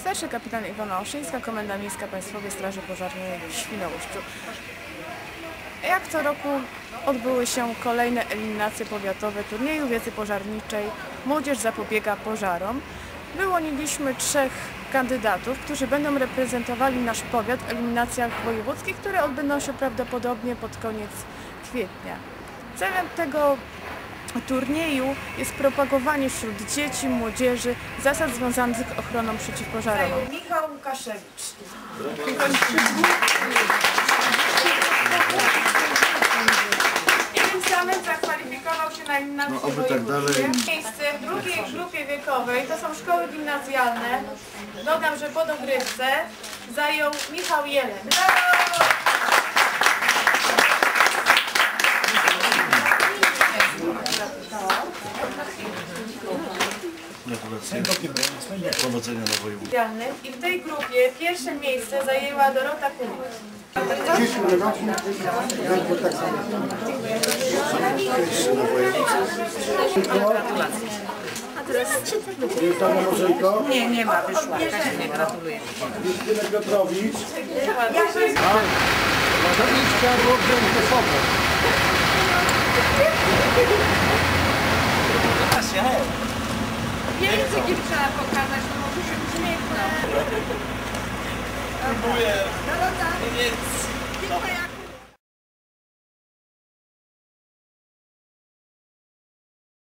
Starszy kapitan Iwona Oszyńska, Komenda Miejska Państwowej Straży Pożarnej w Świnoujściu. Jak co roku odbyły się kolejne eliminacje powiatowe turnieju wiedzy pożarniczej Młodzież zapobiega pożarom. Wyłoniliśmy trzech kandydatów, którzy będą reprezentowali nasz powiat w eliminacjach wojewódzkich, które odbędą się prawdopodobnie pod koniec kwietnia. Celem tego turnieju jest propagowanie wśród dzieci, młodzieży zasad związanych z ochroną przeciwpożarową. Michał Łukaszewicz. I tym samym zakwalifikował się na eliminację No, tak dalej. Miejsce w drugiej grupie wiekowej to są szkoły gimnazjalne. Dodam, że po dogrywce zajął Michał Jeleń. Gratulacje. Powodzenia na województwie. I w tej grupie pierwsze miejsce zajęła Dorota Kulik. Jest Anna Możejko, Nie, nie ma, wyszła. Nie gratuluję. Justyna Piotrowicz. Możewicz trzeba było wziąć ze sobą. Językiem trzeba pokazać, no może się uśmiechnę. Dziękuję. Dorota, dziękuję.